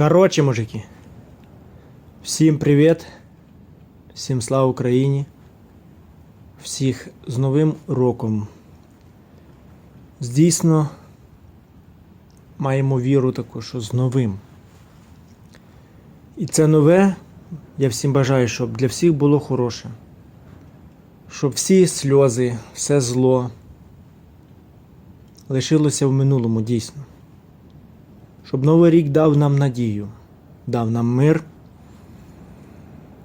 Коротше, мужики. Всім привіт. Всім слава Україні. Всіх з Новим роком. Дійсно, маємо віру таку, що з новим. І це нове, я всім бажаю, щоб для всіх було хороше. Щоб всі сльози, все зло лишилося в минулому дійсно. Щоб Новий рік дав нам надію, дав нам мир,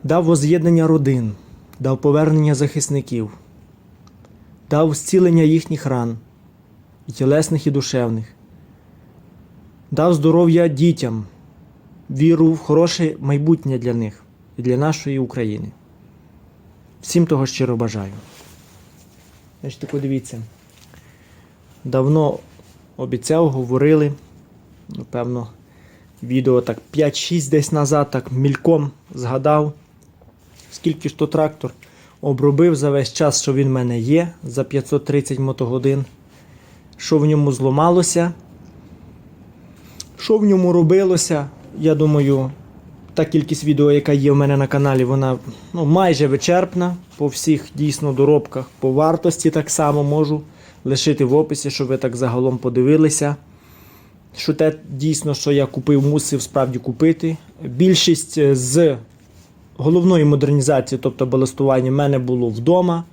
дав воз'єднання родин, дав повернення захисників, дав зцілення їхніх ран, і тілесних, і душевних, дав здоров'я дітям, віру в хороше майбутнє для них і для нашої України. Всім того щиро бажаю. Значить, так. Давно обіцяв, говорили. Напевно, відео так 5-6 десь назад, так мільком згадав, скільки ж то трактор обробив за весь час, що він в мене є, за 530 мотогодин. Що в ньому зламалося, що в ньому робилося. Я думаю, та кількість відео, яка є в мене на каналі, вона ну, майже вичерпна по всіх дійсно доробках, по вартості так само можу лишити в описі, щоб ви так загалом подивилися. Що те дійсно, що я купив, мусив справді купити. Більшість е, з головної модернізації, тобто баластування, в мене було вдома.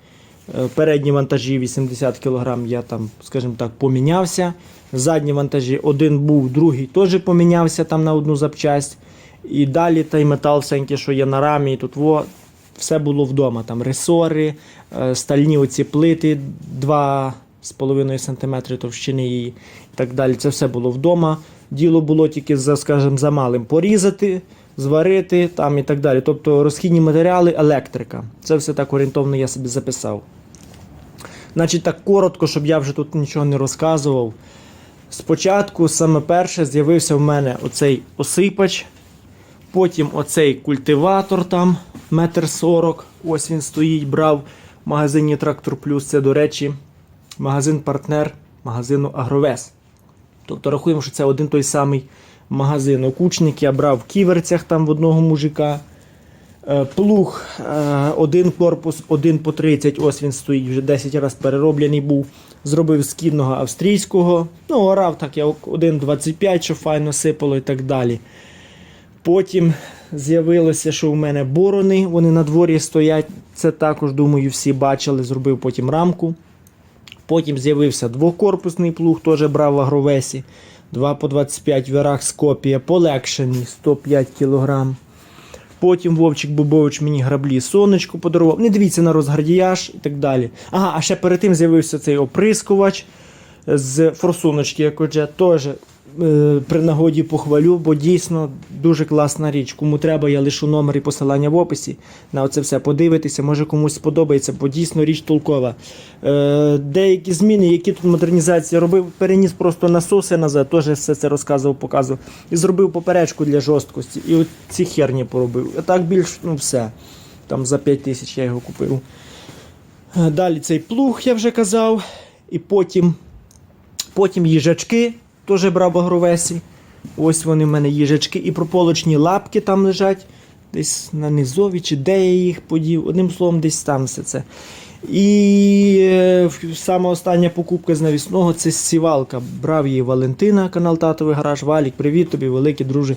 Е, Передні вантажі 80 кг я там, скажімо так, помінявся. Задні вантажі один був, другий теж помінявся там на одну запчасть. І далі той метал, всенький, що є на рамі, і тут во, все було вдома. Там ресори, е, стальні оці плити 2,5 см товщини її і так далі. Це все було вдома. Діло було тільки за, скажімо, за малим порізати, зварити там і так далі. Тобто розхідні матеріали, електрика. Це все так орієнтовно я собі записав. Значить, так коротко, щоб я вже тут нічого не розказував. Спочатку, саме перше, з'явився в мене оцей осипач. Потім оцей культиватор там, метр сорок. Ось він стоїть, брав в магазині Трактор Плюс. Це, до речі, магазин-партнер магазину Агровес. Тобто рахуємо, що це один той самий магазин. Окучник я брав в ківерцях там в одного мужика. Е, Плуг, е, один корпус, один по 30, ось він стоїть, вже 10 разів перероблений був. Зробив з кінного австрійського. Ну, орав так, я 1,25, що файно сипало і так далі. Потім з'явилося, що у мене борони, вони на дворі стоять. Це також, думаю, всі бачили, зробив потім рамку. Потім з'явився двокорпусний плуг, теж брав в агровесі. 2 по 25 вірах копія, полегшені 105 кг. Потім Вовчик Бубович мені граблі сонечко подарував. Не дивіться на розгардіяж і так далі. Ага, а ще перед тим з'явився цей оприскувач з форсуночки, як отже, теж при нагоді похвалю, бо дійсно дуже класна річ. Кому треба, я лишу номер і посилання в описі. На оце все подивитися, може комусь сподобається, бо дійсно річ толкова. Е, деякі зміни, які тут модернізація робив, переніс просто насоси назад, теж все це розказував, показував. І зробив поперечку для жорсткості. І от ці херні поробив. А так більш, ну все. Там за 5 тисяч я його купив. Е, Далі цей плуг, я вже казав. І потім, потім їжачки теж брав в. Ось вони в мене їжачки. І прополочні лапки там лежать. Десь на низові, чи де я їх подів. Одним словом, десь там все це. І е, в- остання покупка з навісного це сівалка. Брав її Валентина, канал Татовий гараж. Валік, привіт тобі, великий друже.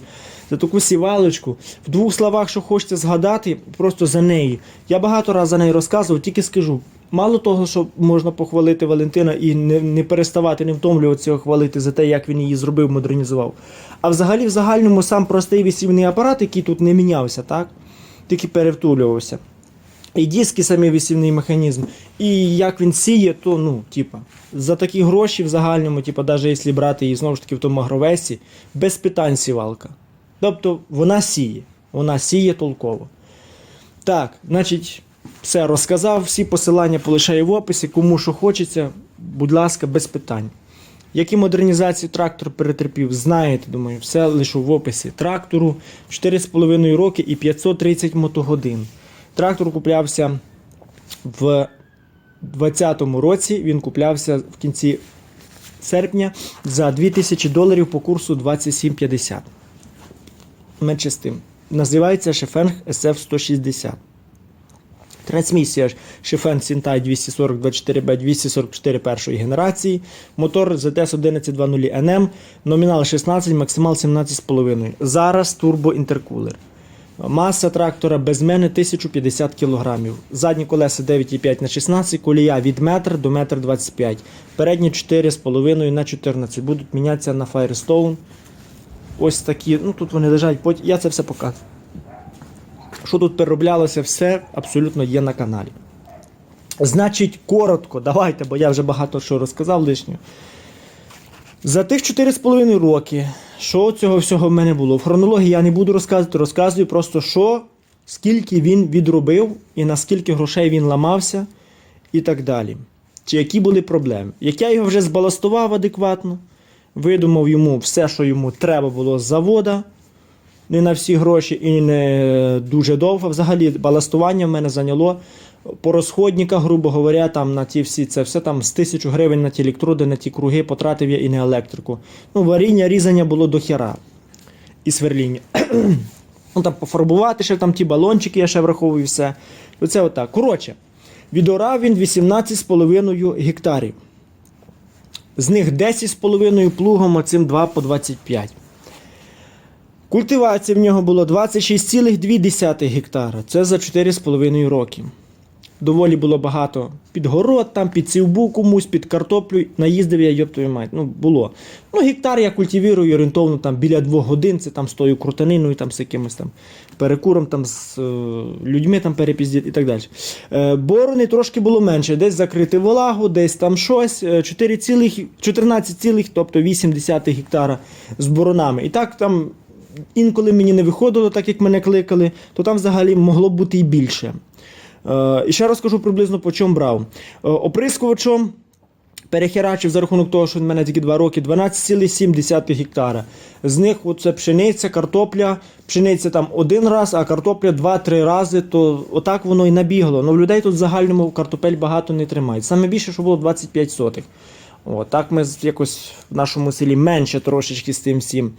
За таку сівалочку. В двох словах, що хочеться згадати, просто за неї. Я багато разів за неї розказував, тільки скажу. Мало того, що можна похвалити Валентина і не, не переставати, не втомлюватися його хвалити за те, як він її зробив, модернізував. А взагалі, в загальному, сам простий вісівний апарат, який тут не мінявся, так? Тільки перевтулювався. І диски, самі висівний механізм. І як він сіє, то ну, типа, за такі гроші в загальному, типа, навіть якщо брати її знову ж таки в тому агровесі, без питань сівалка. Тобто вона сіє, вона сіє толково. Так, значить, все розказав, всі посилання полишаю в описі. Кому що хочеться, будь ласка, без питань. Які модернізації трактор перетерпів, знаєте, думаю, все лишу в описі. Трактору 4,5 роки і 530 мотогодин. Трактор куплявся в 2020 році, він куплявся в кінці серпня за 2000 доларів по курсу 27,50. менше з тим. Називається Шефенг SF-160. Трансмісія ж Шефен Сінтай 240 24B 244 першої генерації. Мотор ZS 1120 NM. Номінал 16, максимал 17,5. Зараз турбоінтеркулер. Маса трактора без мене 1050 кг. Задні колеса 9,5 на 16, колія від 1 до 1,25 м. Передні 4,5 на 14 Будуть мінятися на Firestone. Ось такі. Ну тут вони лежать, я це все покажу. Що тут перероблялося, все абсолютно є на каналі. Значить, коротко, давайте, бо я вже багато що розказав лишнього. За тих 4,5 роки, що цього всього в мене було? В хронології я не буду розказувати, розказую просто, що, скільки він відробив і наскільки грошей він ламався, і так далі. Чи які були проблеми. Як я його вже збаластував адекватно, видумав йому все, що йому треба було з завода, не на всі гроші і не дуже довго. Взагалі, баластування в мене зайняло по розходниках, грубо говоря, там на ті всі це все там з тисячу гривень на ті електроди, на ті круги потратив я і на електрику. Ну, варіння, різання було до хера. І сверління. ну там пофарбувати ще там ті балончики, я ще враховую все. Оце отак. Коротше, відорав він 18,5 гектарів. З них 10,5 плугом, а цим 2 по 25. Культивація в нього було 26,2 гектара. Це за 4,5 роки. Доволі було багато під город, там, під цівбу комусь, під картоплю. Наїздив я, йоп твою мать. Ну, було. Ну, гектар я культивірую орієнтовно там, біля двох годин, це там з тою крутаниною, там, з якимось там перекуром, там, з е, людьми там перепіздіть і так далі. Е, борони трошки було менше, десь закрити влагу, десь там щось. е, 4 цілих, 14, тобто 8 гектара з боронами. І так там інколи мені не виходило, так як мене кликали, то там взагалі могло бути і більше. Е, і ще розкажу приблизно по чому брав. Е, оприскувачом перехерачив за рахунок того, що в мене тільки 2 роки, 12,7 гектара. З них оце пшениця, картопля, пшениця там один раз, а картопля 2-3 рази, то отак воно і набігло. Ну, людей тут в загальному картопель багато не тримають. Саме більше, що було 25 сотих. О, так ми якось в нашому селі менше трошечки з тим всім.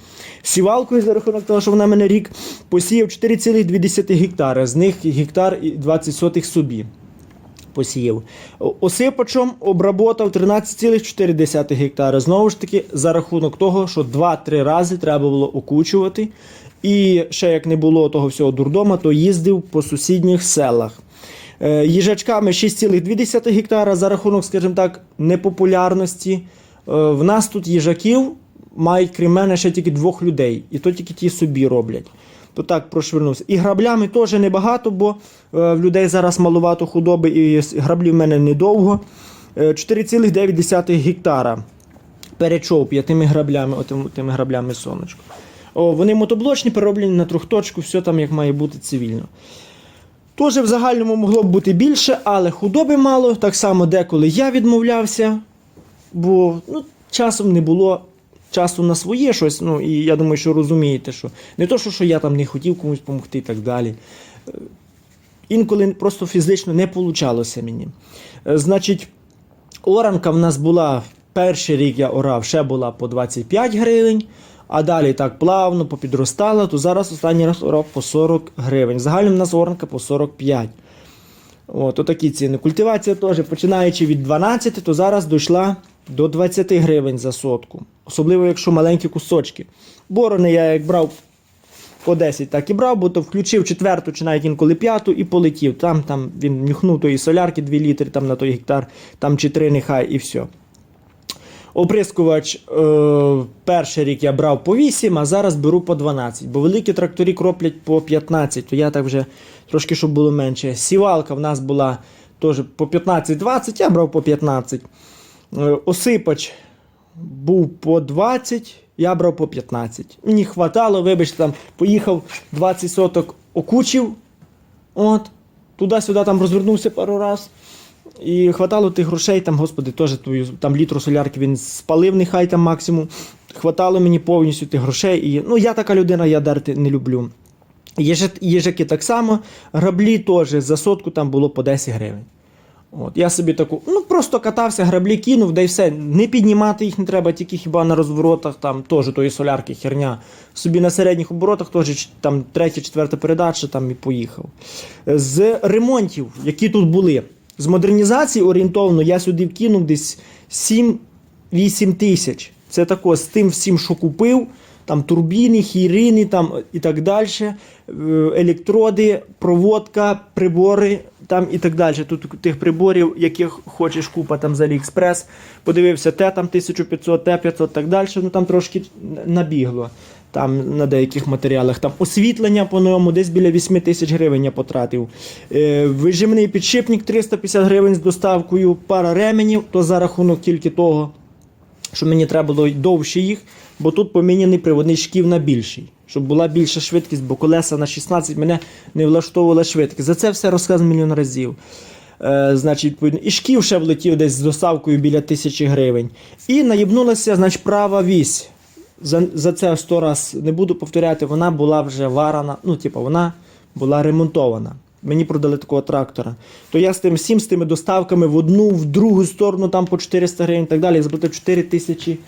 Сівалкою за рахунок того, що вона мене рік посіяв 4,2 гектари, з них гектар і 20 сотих собі посіяв. Осипачом обработав 13,4 гектари. Знову ж таки, за рахунок того, що 2-3 рази треба було окучувати. І ще як не було того всього дурдома, то їздив по сусідніх селах. Е, Їжачками 6,2 гектара за рахунок, скажімо так, непопулярності. Е, В нас тут їжаків мають крім мене ще тільки двох людей, і то тільки ті собі роблять. То так прошвернувся. І граблями теж небагато, бо е, в людей зараз малувато худоби, і граблі в мене недовго. Е, 4,9 гектара перечов п'ятими граблями, отим, тими граблями сонечко. О, вони мотоблочні, перероблені на трьохточку, все там як має бути цивільно. Тоже в загальному могло б бути більше, але худоби мало. Так само деколи я відмовлявся, бо ну, часом не було часу на своє щось. Ну, і я думаю, що розумієте, що не то, що, що я там не хотів комусь допомогти і так далі. Е, Інколи просто фізично не получалося мені. Е, Значить, оранка в нас була перший рік я орав, ще була по 25 гривень, а далі так плавно попідростала, то зараз останній раз орав по 40 гривень. Загально в нас оранка по 45. От, отакі ціни. Культивація теж, починаючи від 12, то зараз дійшла до 20 гривень за сотку. Особливо, якщо маленькі кусочки. Борони я як брав по 10 так і брав, бо то включив четверту чи навіть інколи п'яту і полетів. Там, там він нюхнув тої солярки 2 літри там на той гектар, там чи 3 нехай і все. Оприскувач е, перший рік я брав по 8, а зараз беру по 12. Бо великі тракторі кроплять по 15, то я так вже трошки, щоб було менше. Сівалка в нас була теж по 15-20, я брав по 15. Е, осипач був по 20, я брав по 15. Мені хватало, вибачте, там поїхав 20 соток окучив. От, туди-сюди там розвернувся пару раз. І хватало тих грошей, там, господи, теж там літру солярки він спалив, нехай там максимум. Хватало мені повністю тих грошей. І, ну, я така людина, я дарти не люблю. Їжаки так само, граблі теж за сотку там було по 10 гривень. От, я собі таку, ну просто катався, граблі кинув, да й все. Не піднімати їх не треба, тільки хіба на розворотах, там теж тої солярки херня. Собі на середніх оборотах теж там третя, четверта передача там і поїхав. З ремонтів, які тут були, з модернізації орієнтовно я сюди вкинув десь 7-8 тисяч. Це тако з тим всім, що купив. Там турбіни, хірини там і так далі, е, електроди, проводка, прибори там і так далі. Тут тих приборів, яких хочеш купа там з Аліекспрес. Подивився, те там 1500, те 500 так далі. Ну там трошки набігло. Там на деяких матеріалах там освітлення по новому десь біля 8 тисяч гривень я потратив. Е, вижимний підшипник 350 гривень з доставкою, пара ременів, то за рахунок тільки того що мені треба було довше їх, бо тут поміняний приводний шків на більший, щоб була більша швидкість, бо колеса на 16 мене не влаштовувала швидкість. За це все розказано мільйон разів. Е, значить, і шків ще влетів десь з доставкою біля тисячі гривень. І наїбнулася, значить, права вісь. За, за це сто раз не буду повторяти, вона була вже варана, ну, типу, вона була ремонтована. Мені продали такого трактора. То я з тим всім, з тими доставками в одну, в другу сторону, там по 400 гривень і так далі, заплатив 4 тисячі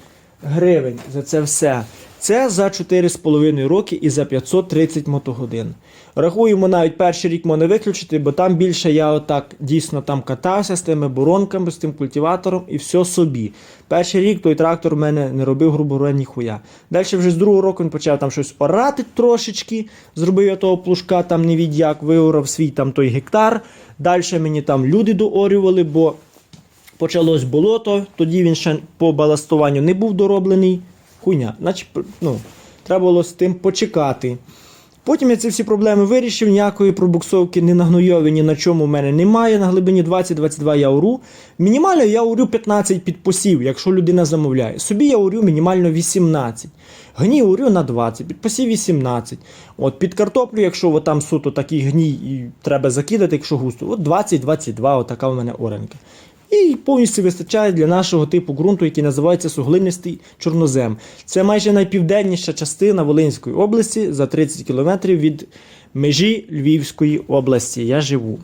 гривень за це все. Це за 4,5 роки і за 530 мотогодин. Рахуємо навіть перший рік можна виключити, бо там більше я отак дійсно там катався з тими боронками, з тим культиватором і все собі. Перший рік той трактор в мене не робив, грубо говоря, ніхуя. Далі вже з другого року він почав там щось орати трошечки, зробив я того плужка, там не від виорав свій там той гектар. Далі мені там люди доорювали, бо почалось болото, тоді він ще по баластуванню не був дороблений. Хуйня. Значить, ну, треба було з тим почекати. Потім я ці всі проблеми вирішив, ніякої пробуксовки ні на гнойові, ні на чому в мене немає. На глибині 20-22 я уру. Мінімально я урю 15 під посів, якщо людина замовляє. Собі я урю мінімально 18. Гній урю на 20, під посів 18. От під картоплю, якщо там суто такий гній і треба закидати, якщо густо, от 20-22, отака в мене оренка. І повністю вистачає для нашого типу ґрунту, який називається суглинистий чорнозем. Це майже найпівденніша частина Волинської області за 30 кілометрів від межі Львівської області. Я живу.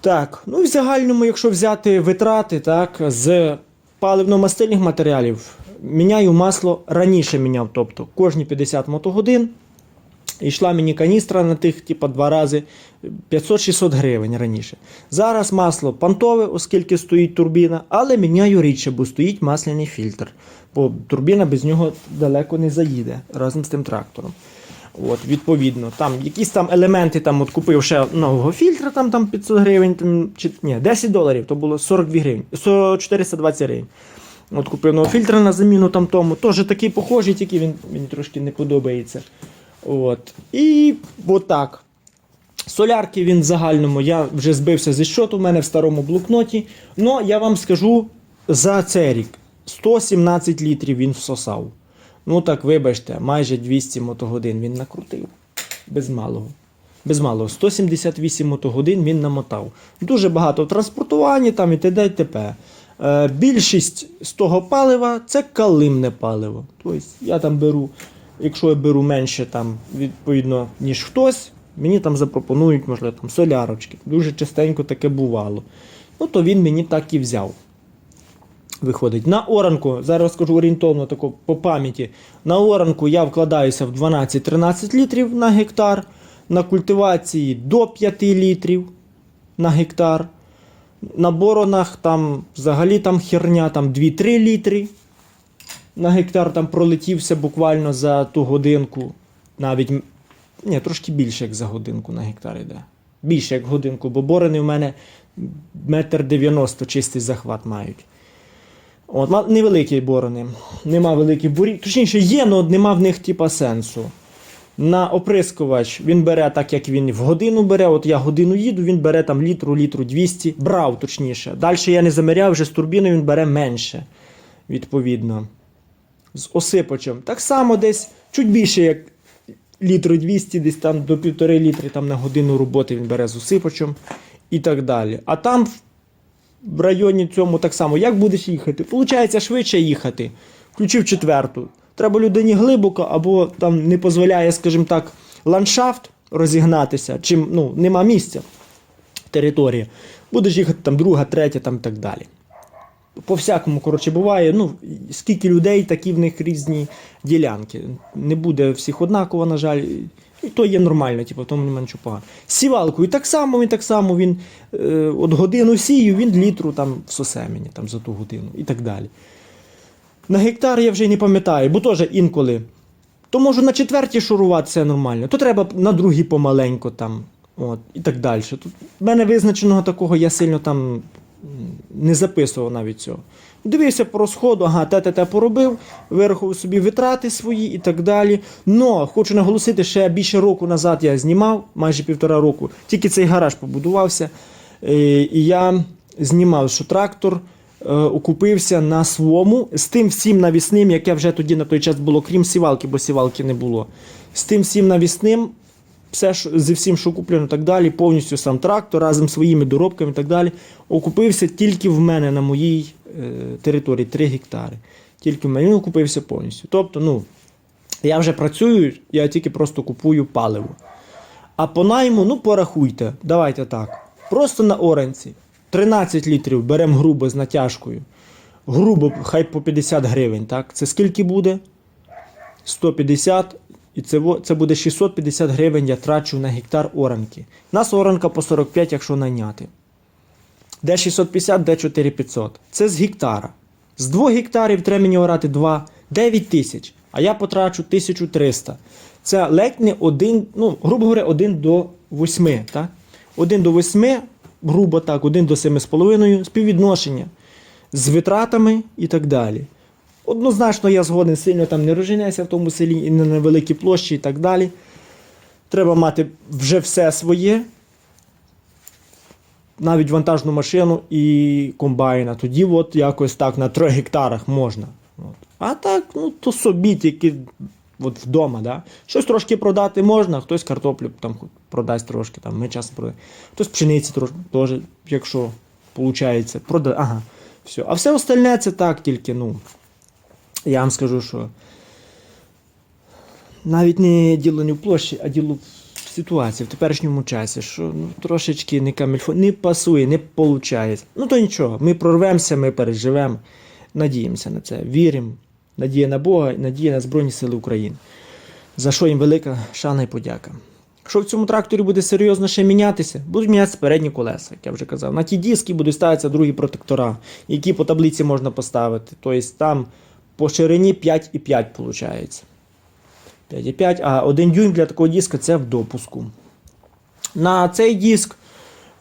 Так, ну в загальному, якщо взяти витрати так, з паливно-мастильних матеріалів, міняю масло раніше міняв, тобто кожні 50 мотогодин. І йшла мені каністра на тих, типу, два рази 500-600 гривень раніше. Зараз масло пантове, оскільки стоїть турбіна, але міняю рідше, бо стоїть масляний фільтр. Бо турбіна без нього далеко не заїде разом з тим трактором. От, відповідно, там якісь там елементи, там от купив ще нового фільтра, там, там 500 гривень, там, чи, ні, 10 доларів, то було 42 гривень, 420 гривень. От купив нового фільтра на заміну там тому. Теж такий похожий, тільки він мені трошки не подобається. От. І отак. Солярки він в загальному, я вже збився зі щоту в мене в старому блокноті. Ну, я вам скажу за цей рік 117 літрів він всосав. Ну так, вибачте, майже 200 мотогодин він накрутив. Без малого. Без малого. 178 мотогодин він намотав. Дуже багато в транспортуванні там і т.д. і т.п. Е, більшість з того палива це калимне паливо. Тобто я там беру, якщо я беру менше, там, відповідно, ніж хтось, мені там запропонують, можливо, там солярочки. Дуже частенько таке бувало. Ну, то він мені так і взяв. Виходить. На оранку, зараз скажу орієнтовно тако по пам'яті. На оранку я вкладаюся в 12-13 літрів на гектар. На культивації до 5 літрів на гектар. На боронах там взагалі там херня, там 2-3 літри на гектар там пролетівся буквально за ту годинку. Навіть ні, трошки більше, як за годинку на гектар йде. Більше як годинку, бо борони в мене метр дев'яносто чистий захват мають. От, невеликі борони. Нема великих борів. Точніше, є, але нема в них типа сенсу. На оприскувач він бере так, як він в годину бере. От я годину їду, він бере там літру, літру 200. Брав точніше. Далі я не заміряв, вже з турбіною він бере менше. Відповідно. З осипачем. Так само десь чуть більше, як літру 200, десь там до півтори літри там, на годину роботи він бере з осипачем і так далі. А там в- районі цьому так само, як будеш їхати? Получається швидше їхати. Включив четверту. Треба людині глибоко, або там не дозволяє, скажімо так, ландшафт розігнатися, чим ну, нема місця території. Будеш їхати там друга, третя, там і так далі. По всякому, коротше, буває. Ну, скільки людей, такі в них різні ділянки. Не буде всіх однаково, на жаль. І то є нормально, типу, в тому немає нічого поганого. Сівалкою так само, він так само, він е, от годину сію, він літру там в сосе мені там, за ту годину і так далі. На гектар я вже не пам'ятаю, бо теж інколи. То можу на четвертій шурувати, це нормально. То треба на другій помаленько там. От, і так далі. Тут в мене визначеного такого я сильно там не записував навіть цього. Дивився по розходу, ага, те, те, те поробив, вирахував собі витрати свої і так далі. Но хочу наголосити, ще більше року назад я знімав, майже півтора року, тільки цей гараж побудувався. Е, І я знімав, що трактор е, окупився на своєму, з тим всім навісним, яке вже тоді на той час було, крім сівалки, бо сівалки не було. З тим всім навісним, все зі всім, що куплено так далі, повністю сам трактор разом своїми доробками і так далі, окупився тільки в мене на моїй е, території 3 гектари. Тільки в мене він окупився повністю. Тобто, ну, я вже працюю, я тільки просто купую паливо. А по найму, ну порахуйте, давайте так. Просто на оранці 13 літрів беремо грубо з натяжкою. Грубо, хай по 50 гривень, так? Це скільки буде? 150, і це, це буде 650 гривень я трачу на гектар оранки. Нас оранка по 45, якщо найняти. Де 650, де 4500. Це з гектара. З 2 гектарів треба мені орати 2, 9 тисяч, а я потрачу 1300. Це ледь не один, ну, грубо говоря, 1 до 8. Так? 1 до 8, грубо так, 1 до 7,5 співвідношення з витратами і так далі. Однозначно, я згоден сильно там не розженеся в тому селі і не на великій площі і так далі. Треба мати вже все своє, навіть вантажну машину і комбайна. Тоді от якось так на 3 гектарах можна. От. А так, ну то собі тільки от вдома. Да? Щось трошки продати можна, хтось картоплю там продасть трошки, там, ми часом продаємо. Хтось пшениці трошки, теж, якщо виходить, продає. Ага, все. А все остальне це так тільки, ну. Я вам скажу, що навіть не діло не в площі, а діло в ситуації, в теперішньому часі, що ну, трошечки не камільфо, не пасує, не виходить. Ну то нічого, ми прорвемося, ми переживемо, надіємося на це, віримо. Надія на Бога надія на Збройні Сили України. За що їм велика шана і подяка. Якщо в цьому тракторі буде серйозно ще мінятися, будуть мінятися передні колеса, як я вже казав. На ті диски будуть ставитися другі протектора, які по таблиці можна поставити. Тобто там по ширині 5,5 виходить. 5,5, а 1 дюйм для такого диска це в допуску. На цей диск,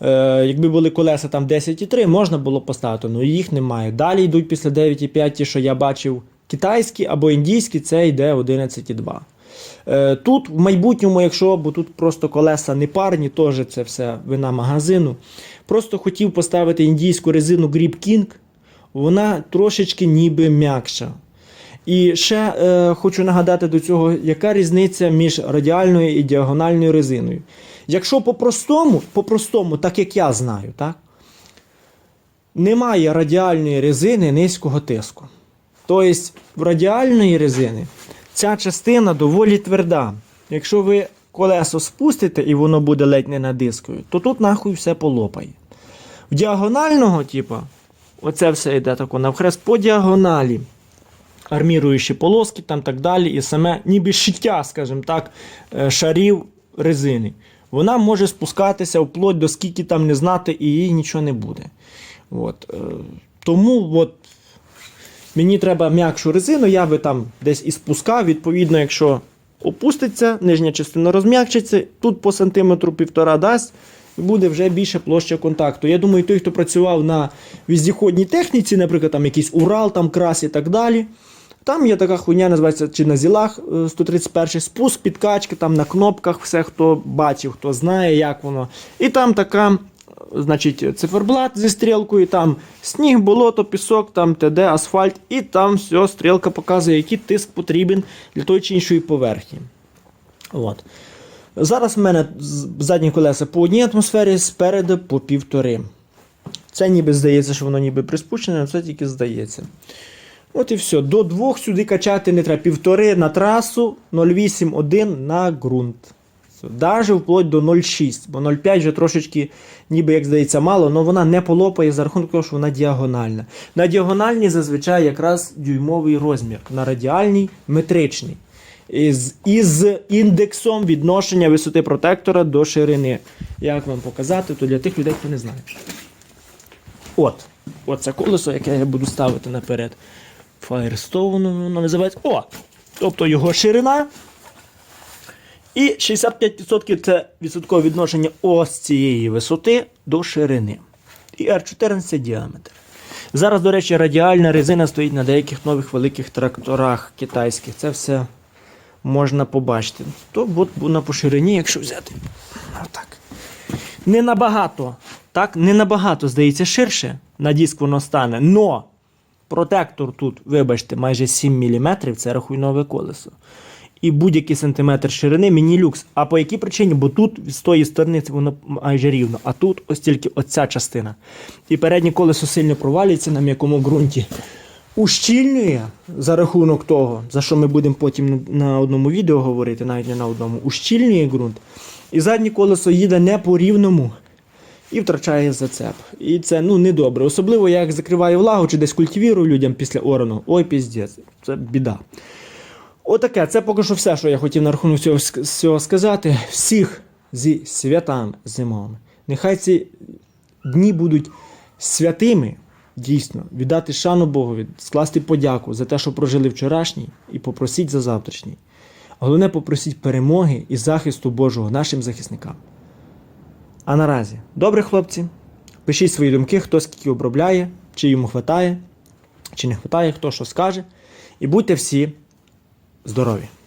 е, якби були колеса там 10,3, можна було поставити, але їх немає. Далі йдуть після 9,5, ті, що я бачив, китайські або індійські, це йде 11,2. Е, Тут в майбутньому, якщо, бо тут просто колеса не парні, теж це все вина магазину. Просто хотів поставити індійську резину Grip King, вона трошечки ніби м'якша. І ще е, хочу нагадати до цього, яка різниця між радіальною і діагональною резиною. Якщо по-простому, по-простому, так як я знаю, так? немає радіальної резини низького тиску. Тобто в радіальної резини ця частина доволі тверда. Якщо ви колесо спустите і воно буде ледь не над дискою, то тут нахуй все полопає. В діагонального, типу, оце все йде тако навхрест по діагоналі. Арміруючі полоски там так далі, і саме ніби шиття, скажімо так, е, шарів резини. Вона може спускатися вплоть до скільки там не знати, і їй нічого не буде. От. е, Тому от, мені треба м'якшу резину, я би там десь і спускав. Відповідно, якщо опуститься, нижня частина розм'якчиться, тут по сантиметру півтора дасть, буде вже більше площа контакту. Я думаю, той, хто працював на віздіходній техніці, наприклад, там якийсь Урал, там крас і так далі. Там є така хуйня, називається чи на зілах е, 131 спуск, підкачки, там на кнопках, все, хто бачив, хто знає, як воно. І там така, е, значить, циферблат зі стрілкою, там сніг, болото, пісок, там ТД, асфальт, і там все, стрілка показує, який тиск потрібен для тої чи іншої поверхні. От. Зараз в мене задні колеса по одній атмосфері, спереду по півтори. Це ніби здається, що воно ніби приспущене, але це тільки здається. От і все. До двох сюди качати не треба. Півтори на трасу, 0,8-1 на ґрунт. Навіть вплоть до 0,6, бо 0,5 вже трошечки, ніби як здається, мало, але вона не полопає за рахунок того, що вона діагональна. На діагональній зазвичай якраз дюймовий розмір, на радіальній метричний. Із, із індексом відношення висоти протектора до ширини. Як вам показати, то для тих людей, хто не знає. От. Оце колесо, яке я буду ставити наперед. Firestone воно називається. О! Тобто його ширина. І 65% це відсоткове відношення ось цієї висоти до ширини. І R14 діаметр. Зараз, до речі, радіальна резина стоїть на деяких нових великих тракторах китайських. Це все можна побачити. То от на по ширині, якщо взяти. Отак. Не набагато, так, не набагато, здається, ширше на диск воно стане. Но протектор тут, вибачте, майже 7 мм, це рахуй нове колесо. І будь-який сантиметр ширини мені люкс. А по якій причині? Бо тут з тої сторони воно майже рівно, а тут ось тільки оця частина. І переднє колесо сильно провалюється на м'якому ґрунті. Ущільнює за рахунок того, за що ми будемо потім на- одному відео говорити, навіть не на одному, ущільнює ґрунт. І заднє колесо їде не по рівному і втрачає зацеп. І це ну недобре. Особливо як закриваю влагу чи десь культивірую людям після орану. Ой, піздець, це біда. Отаке, це поки що все, що я хотів на рахунок цього, цього сказати. Всіх зі святами зимовими. Нехай ці дні будуть святими, дійсно, віддати шану Богові, скласти подяку за те, що прожили вчорашній, і попросіть за завтрашній. Головне, попросіть перемоги і захисту Божого нашим захисникам. А наразі, добре, хлопці, пишіть свої думки, хто скільки обробляє, чи йому хватає, чи не хватає, хто що скаже. І будьте всі здорові!